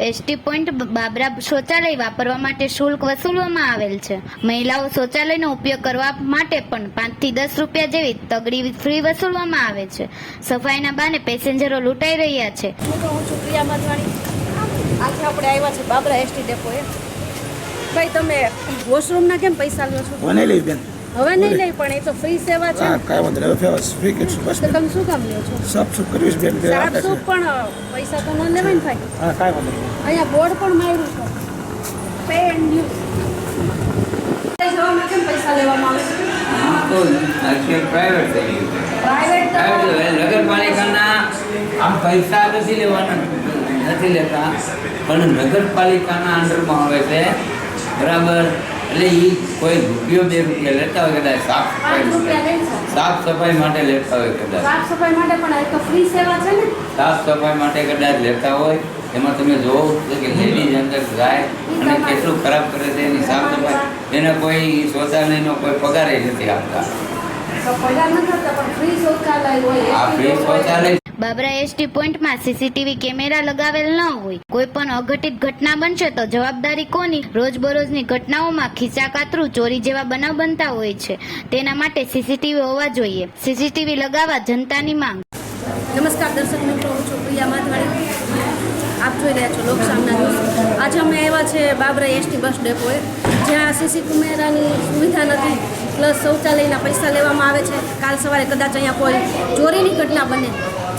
ST point Babra શૌચાલય વાપરવા માટે શુલ્ક વસૂલવામાં આવેલ છે. મહિલાઓ શૌચાલયનો ઉપયોગ કરવા માટે પણ પાંચથી દસ રૂપિયા જેવી તગડી ફ્રી વસૂલવામાં આવે છે. સફાઈના બાને પેસેન્જરો લૂંટાઈ રહ્યા છે. હું છું પ્રિયા માધવાણી. આજે આપણે આવ્યા છે બાબરા એસટી ડેપોએ. ભાઈ તમે વોશરૂમના કેમ પૈસા લો છો? મને લઈ બેન હવે નહીં નહીં પણ એ તો ફ્રી સેવા છે હા કાંઈ વાંધો નહીં. હવે ફ્રી કે કેટલું બસ તો તમે શું કામ લ્યો છો? સાફ સુફ કરવીશ બેન બે આપે સાતસો પણ પૈસા તો ન લેવાય ને ભાઈ. હા કાંઈ વાંધો નહીં. અહીંયા બોર્ડ પણ માર્યું છે. પે એન્ડ યુ જવામાં કેમ પૈસા લેવામાં આવે છે? છે. પ્રાઇવેટ નગરપાલિકાના આમ પૈસા નથી લેવાના. નથી લેતા. પણ નગરપાલિકાના અંડરમાં આવે છે. બરાબર? એટલે એ કોઈ રૂપિયો બે રૂપિયા લેતા હોય કદાચ સાફ સફાઈ સાફ સફાઈ માટે લેતા હોય કદાચ. સાફ સફાઈ માટે પણ તો ફ્રી સેવા છે ને? સાફ સફાઈ માટે કદાચ લેતા હોય. એમાં તમે જોવો કે લેડીઝ અંદર જાય અને કેટલું ખરાબ કરે છે એની સાફ સફાઈ. એને કોઈ શૌચાલયનો કોઈ પગાર નથી આપતા. આ ફ્રી શૌચાલય બાબરા એસટી પોઈન્ટમાં સીસીટીવી કેમેરા લગાવેલ ન હોય. કોઈ પણ અઘટિત ઘટના બનશે તો જવાબદારી કોની? રોજબરોજની ઘટનાઓમાં ખીચા કાતરું ચોરી જેવા બનાવ બનતા હોય છે. તેના માટે સીસીટીવી હોવા જોઈએ. સીસીટીવી લગાવવા જનતાની માંગ. નમસ્કાર, દર્શક મિત્રો, હું છું પ્રિયા માધવાણી. આપ જોઈ રહ્યા છો લોકસામના ન્યૂઝ. આજે અમે આવ્યા છે બાબરા એસટી બસ ડેપોએ, જ્યાં સીસી કેમેરાની સુવિધા નથી, પ્લસ શૌચાલયના પૈસા લેવામાં આવે છે. કાલ સવારે કદાચ અહીંયા કોઈ ચોરીની ઘટના બને.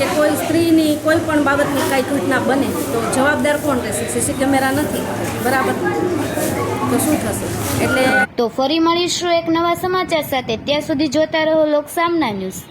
કે કોઈ સ્ત્રીની કોઈ પણ બાબતની કાંઈ ઘટના બને, તો જવાબદાર કોણ રહેશે? સીસી કેમેરા નથી. બરાબર? તો શું થશે? એટલે તો ફરી મળીશું એક નવા સમાચાર સાથે. ત્યાં સુધી જોતા રહો લોક સામના ન્યૂઝ.